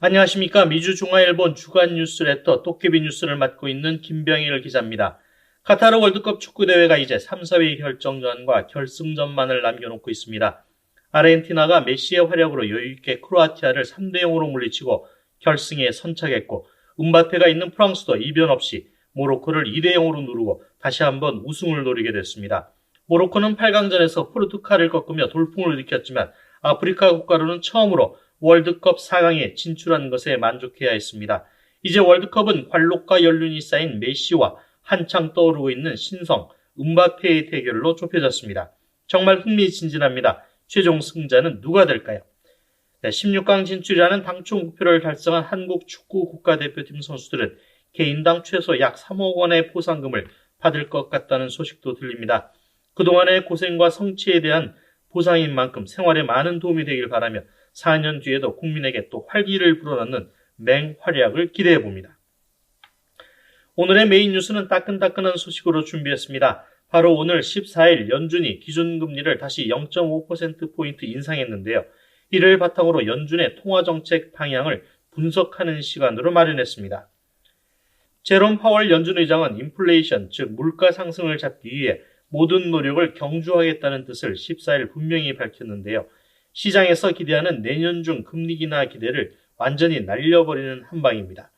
안녕하십니까. 미주중화일본 주간 뉴스 레터 도깨비 뉴스를 맡고 있는 김병일 기자입니다. 카타르 월드컵 축구대회가 이제 3, 4위 결정전과 결승전만을 남겨놓고 있습니다. 아르헨티나가 메시의 활약으로 여유있게 크로아티아를 3대0으로 물리치고 결승에 선착했고 은바페가 있는 프랑스도 이변 없이 모로코를 2대0으로 누르고 다시 한번 우승을 노리게 됐습니다. 모로코는 8강전에서 포르투갈을 꺾으며 돌풍을 일으켰지만 아프리카 국가로는 처음으로 월드컵 4강에 진출한 것에 만족해야 했습니다. 이제 월드컵은 관록과 연륜이 쌓인 메시와 한창 떠오르고 있는 신성, 음바페의 대결로 좁혀졌습니다. 정말 흥미진진합니다. 최종 승자는 누가 될까요? 네, 16강 진출이라는 당초 목표를 달성한 한국 축구 국가대표팀 선수들은 개인당 최소 약 3억 원의 보상금을 받을 것 같다는 소식도 들립니다. 그동안의 고생과 성취에 대한 보상인 만큼 생활에 많은 도움이 되길 바라며 4년 뒤에도 국민에게 또 활기를 불어넣는 맹활약을 기대해 봅니다. 오늘의 메인 뉴스는 따끈따끈한 소식으로 준비했습니다. 바로 오늘 14일 연준이 기준금리를 다시 0.5%포인트 인상했는데요. 이를 바탕으로 연준의 통화정책 방향을 분석하는 시간으로 마련했습니다. 제롬 파월 연준 의장은 인플레이션, 즉 물가 상승을 잡기 위해 모든 노력을 경주하겠다는 뜻을 14일 분명히 밝혔는데요. 시장에서 기대하는 내년 중 금리 기나 기대를 완전히 날려버리는 한방입니다.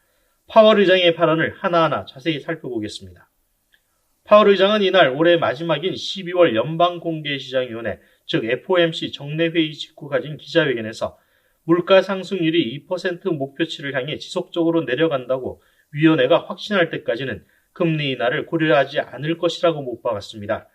파월 의장의 발언을 하나하나 자세히 살펴보겠습니다. 파월 의장은 이날 올해 마지막인 12월 연방공개시장위원회, 즉 FOMC 정례회의 직후 가진 기자회견에서 물가 상승률이 2% 목표치를 향해 지속적으로 내려간다고 위원회가 확신할 때까지는 금리 인하를 고려하지 않을 것이라고 못 박았습니다.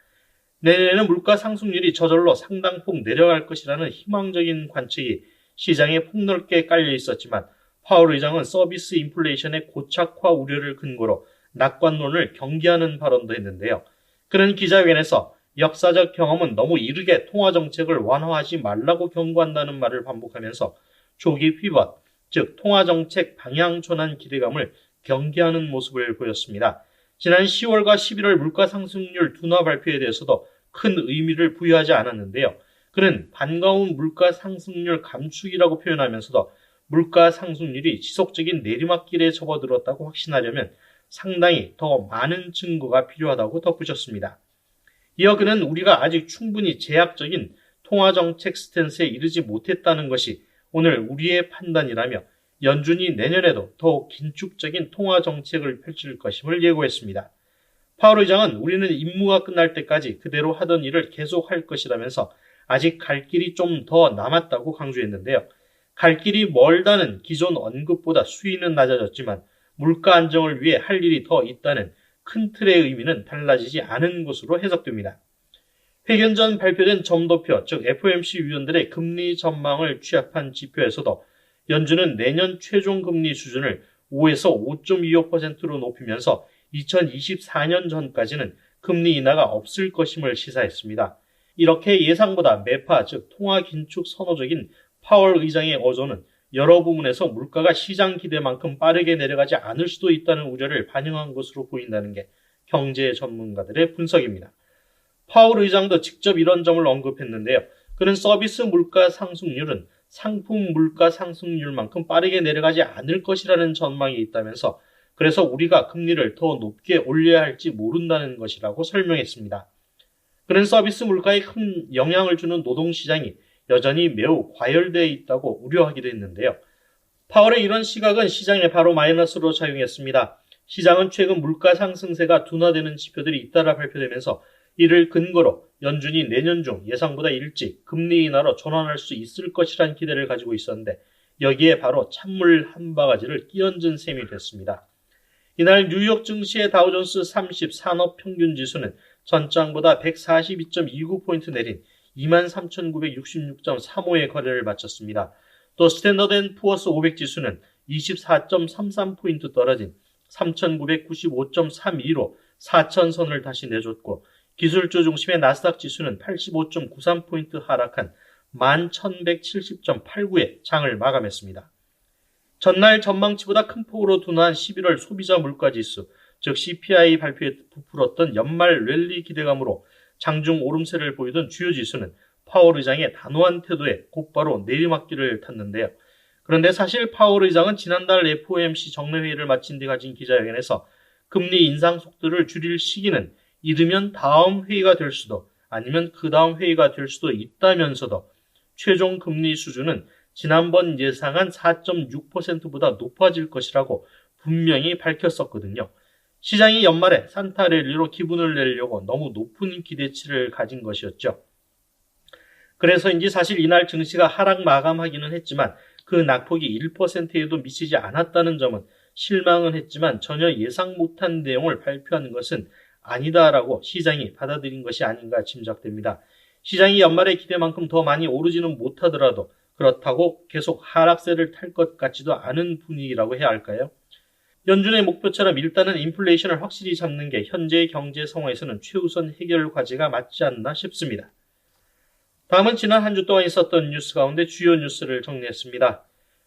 내년에는 물가 상승률이 저절로 상당폭 내려갈 것이라는 희망적인 관측이 시장에 폭넓게 깔려 있었지만 파월 의장은 서비스 인플레이션의 고착화 우려를 근거로 낙관론을 경계하는 발언도 했는데요. 그는 기자회견에서 역사적 경험은 너무 이르게 통화 정책을 완화하지 말라고 경고한다는 말을 반복하면서 조기 피벗, 즉 통화 정책 방향 전환 기대감을 경계하는 모습을 보였습니다. 지난 10월과 11월 물가 상승률 둔화 발표에 대해서도 큰 의미를 부여하지 않았는데요. 그는 반가운 물가 상승률 감축이라고 표현하면서도 물가 상승률이 지속적인 내리막길에 접어들었다고 확신하려면 상당히 더 많은 증거가 필요하다고 덧붙였습니다. 이어 그는 우리가 아직 충분히 제약적인 통화정책 스탠스에 이르지 못했다는 것이 오늘 우리의 판단이라며 연준이 내년에도 더욱 긴축적인 통화정책을 펼칠 것임을 예고했습니다. 파월 의장은 우리는 임무가 끝날 때까지 그대로 하던 일을 계속할 것이라면서 아직 갈 길이 좀 더 남았다고 강조했는데요. 갈 길이 멀다는 기존 언급보다 수위는 낮아졌지만 물가 안정을 위해 할 일이 더 있다는 큰 틀의 의미는 달라지지 않은 것으로 해석됩니다. 회견 전 발표된 점도표, 즉 FOMC 위원들의 금리 전망을 취합한 지표에서도 연준은 내년 최종 금리 수준을 5에서 5.25%로 높이면서 2024년 전까지는 금리 인하가 없을 것임을 시사했습니다. 이렇게 예상보다 매파, 즉 통화 긴축 선호적인 파월 의장의 어조는 여러 부분에서 물가가 시장 기대만큼 빠르게 내려가지 않을 수도 있다는 우려를 반영한 것으로 보인다는 게 경제 전문가들의 분석입니다. 파월 의장도 직접 이런 점을 언급했는데요. 그는 서비스 물가 상승률은 상품 물가 상승률만큼 빠르게 내려가지 않을 것이라는 전망이 있다면서 그래서 우리가 금리를 더 높게 올려야 할지 모른다는 것이라고 설명했습니다. 그런 서비스 물가에 큰 영향을 주는 노동시장이 여전히 매우 과열되어 있다고 우려하기도 했는데요. 파월의 이런 시각은 시장에 바로 마이너스로 작용했습니다. 시장은 최근 물가 상승세가 둔화되는 지표들이 잇따라 발표되면서 이를 근거로 연준이 내년 중 예상보다 일찍 금리 인하로 전환할 수 있을 것이란 기대를 가지고 있었는데 여기에 바로 찬물 한 바가지를 끼얹은 셈이 됐습니다. 이날 뉴욕 증시의 다우존스 30 산업 평균 지수는 전장보다 142.29포인트 내린 23,966.35의 거래를 마쳤습니다. 또 스탠더드 푸어스 500 지수는 24.33포인트 떨어진 3,995.32로 4천선을 다시 내줬고 기술주 중심의 나스닥 지수는 85.93포인트 하락한 11,170.89에 장을 마감했습니다. 전날 전망치보다 큰 폭으로 둔화한 11월 소비자 물가 지수, 즉 CPI 발표에 부풀었던 연말 랠리 기대감으로 장중 오름세를 보이던 주요 지수는 파월 의장의 단호한 태도에 곧바로 내리막길을 탔는데요. 그런데 사실 파월 의장은 지난달 FOMC 정례회의를 마친 뒤 가진 기자회견에서 금리 인상 속도를 줄일 시기는 이르면 다음 회의가 될 수도 아니면 그 다음 회의가 될 수도 있다면서도 최종 금리 수준은 지난번 예상한 4.6%보다 높아질 것이라고 분명히 밝혔었거든요. 시장이 연말에 산타랠리로 기분을 내려고 너무 높은 기대치를 가진 것이었죠. 그래서인지 사실 이날 증시가 하락 마감하기는 했지만 그 낙폭이 1%에도 미치지 않았다는 점은 실망은 했지만 전혀 예상 못한 내용을 발표하는 것은 아니다라고 시장이 받아들인 것이 아닌가 짐작됩니다. 시장이 연말의 기대만큼 더 많이 오르지는 못하더라도 그렇다고 계속 하락세를 탈 것 같지도 않은 분위기라고 해야 할까요? 연준의 목표처럼 일단은 인플레이션을 확실히 잡는 게 현재의 경제 상황에서는 최우선 해결 과제가 맞지 않나 싶습니다. 다음은 지난 한 주 동안 있었던 뉴스 가운데 주요 뉴스를 정리했습니다.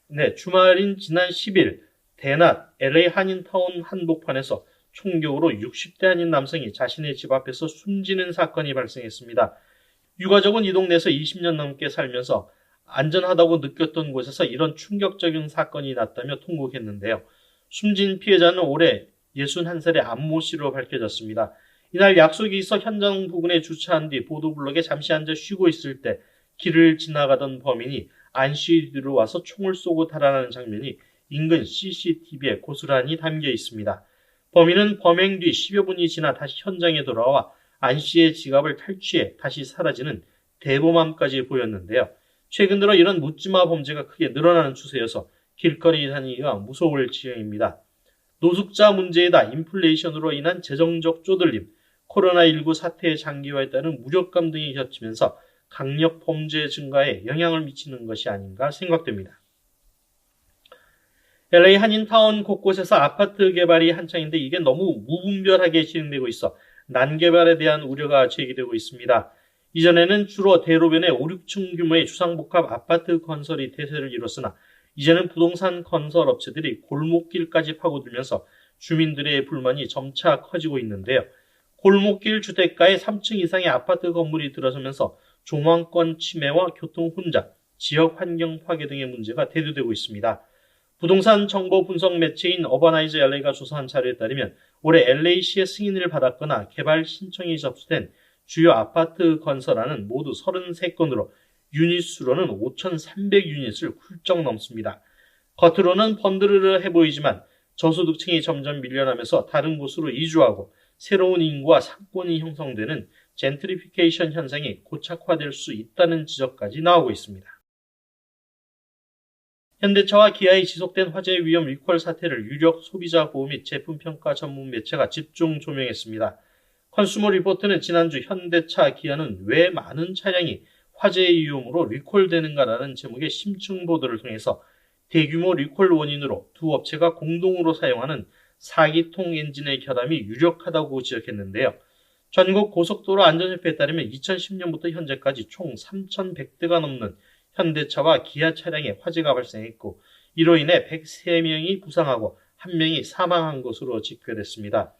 네, 주말인 지난 10일 대낮 LA 한인타운 한복판에서 총격으로 60대 한인 남성이 자신의 집 앞에서 숨지는 사건이 발생했습니다. 유가족은 이 동네에서 20년 넘게 살면서 안전하다고 느꼈던 곳에서 이런 충격적인 사건이 났다며 통곡했는데요. 숨진 피해자는 올해 61살의 안모 씨로 밝혀졌습니다. 이날 약속이 있어 현장 부근에 주차한 뒤 보도블록에 잠시 앉아 쉬고 있을 때 길을 지나가던 범인이 안 씨 뒤로 와서 총을 쏘고 달아나는 장면이 인근 CCTV에 고스란히 담겨 있습니다. 범인은 범행 뒤 10여 분이 지나 다시 현장에 돌아와 안 씨의 지갑을 탈취해 다시 사라지는 대범함까지 보였는데요. 최근 들어 이런 묻지마 범죄가 크게 늘어나는 추세여서 길거리 다니기가 무서울 지경입니다. 노숙자 문제에다 인플레이션으로 인한 재정적 쪼들림, 코로나19 사태의 장기화에 따른 무력감 등이 겹치면서 강력 범죄 증가에 영향을 미치는 것이 아닌가 생각됩니다. LA 한인타운 곳곳에서 아파트 개발이 한창인데 이게 너무 무분별하게 진행되고 있어 난개발에 대한 우려가 제기되고 있습니다. 이전에는 주로 대로변에 5, 6층 규모의 주상복합 아파트 건설이 대세를 이뤘으나 이제는 부동산 건설 업체들이 골목길까지 파고들면서 주민들의 불만이 점차 커지고 있는데요. 골목길 주택가에 3층 이상의 아파트 건물이 들어서면서 조망권 침해와 교통 혼잡, 지역 환경 파괴 등의 문제가 대두되고 있습니다. 부동산 정보 분석 매체인 어바나이즈 LA가 조사한 자료에 따르면 올해 LA시의 승인을 받았거나 개발 신청이 접수된 주요 아파트 건설안은 모두 33건으로 유닛 수로는 5,300유닛을 훌쩍 넘습니다. 겉으로는 번드르르 해 보이지만 저소득층이 점점 밀려나면서 다른 곳으로 이주하고 새로운 인구와 상권이 형성되는 젠트리피케이션 현상이 고착화될 수 있다는 지적까지 나오고 있습니다. 현대차와 기아의 지속된 화재 위험 리콜 사태를 유력 소비자 보호 및 제품 평가 전문 매체가 집중 조명했습니다. 컨슈머 리포트는 지난주 현대차 기아는 왜 많은 차량이 화재 위험으로 리콜되는가라는 제목의 심층 보도를 통해서 대규모 리콜 원인으로 두 업체가 공동으로 사용하는 4기통 엔진의 결함이 유력하다고 지적했는데요. 전국 고속도로 안전협회에 따르면 2010년부터 현재까지 총 3,100대가 넘는 현대차와 기아 차량에 화재가 발생했고 이로 인해 103명이 부상하고 1명이 사망한 것으로 집계됐습니다.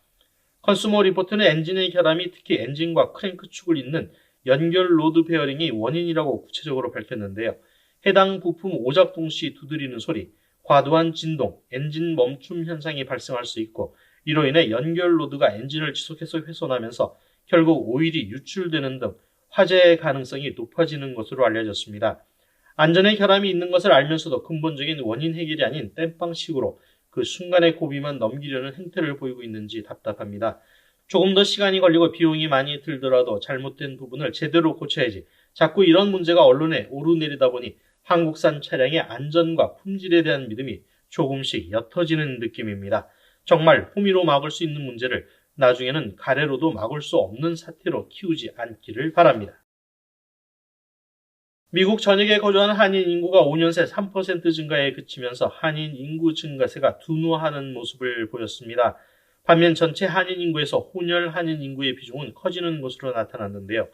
컨슈머 리포트는 엔진의 결함이 특히 엔진과 크랭크 축을 잇는 연결 로드 베어링이 원인이라고 구체적으로 밝혔는데요. 해당 부품 오작동 시 두드리는 소리, 과도한 진동, 엔진 멈춤 현상이 발생할 수 있고 이로 인해 연결 로드가 엔진을 지속해서 훼손하면서 결국 오일이 유출되는 등 화재의 가능성이 높아지는 것으로 알려졌습니다. 안전에 결함이 있는 것을 알면서도 근본적인 원인 해결이 아닌 땜빵식으로 그 순간의 고비만 넘기려는 행태를 보이고 있는지 답답합니다. 조금 더 시간이 걸리고 비용이 많이 들더라도 잘못된 부분을 제대로 고쳐야지. 자꾸 이런 문제가 언론에 오르내리다 보니 한국산 차량의 안전과 품질에 대한 믿음이 조금씩 옅어지는 느낌입니다. 정말 호미로 막을 수 있는 문제를 나중에는 가래로도 막을 수 없는 사태로 키우지 않기를 바랍니다. 미국 전역에 거주하는 한인 인구가 5년 새 3% 증가에 그치면서 한인 인구 증가세가 둔화하는 모습을 보였습니다. 반면 전체 한인 인구에서 혼혈 한인 인구의 비중은 커지는 것으로 나타났는데요.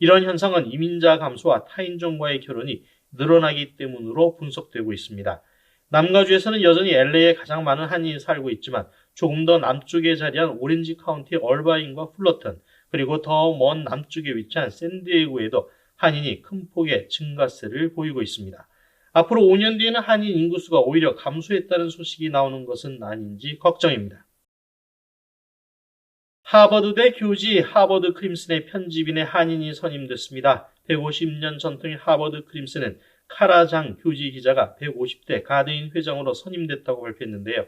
이런 현상은 이민자 감소와 타인종과의 결혼이 늘어나기 때문으로 분석되고 있습니다. 남가주에서는 여전히 LA에 가장 많은 한인이 살고 있지만 조금 더 남쪽에 자리한 오렌지 카운티 얼바인과 플러턴 그리고 더 먼 남쪽에 위치한 샌디에고에도 한인이 큰 폭의 증가세를 보이고 있습니다. 앞으로 5년 뒤에는 한인 인구수가 오히려 감소했다는 소식이 나오는 것은 아닌지 걱정입니다. 하버드대 교지 하버드 크림슨의 편집인의 한인이 선임됐습니다. 150년 전통의 하버드 크림슨은 카라장 교지 기자가 150대 가드인 회장으로 선임됐다고 발표했는데요.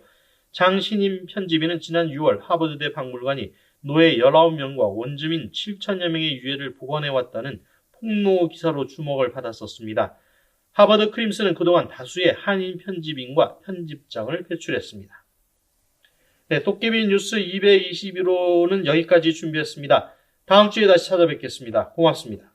장 신임 편집인은 지난 6월 하버드대 박물관이 노예 19명과 원주민 7천여 명의 유해를 복원해왔다는 폭로 기사로 주목을 받았었습니다. 하버드 크림슨은 그동안 다수의 한인 편집인과 편집장을 배출했습니다. 네, 도깨비 뉴스 221호는 여기까지 준비했습니다. 다음 주에 다시 찾아뵙겠습니다. 고맙습니다.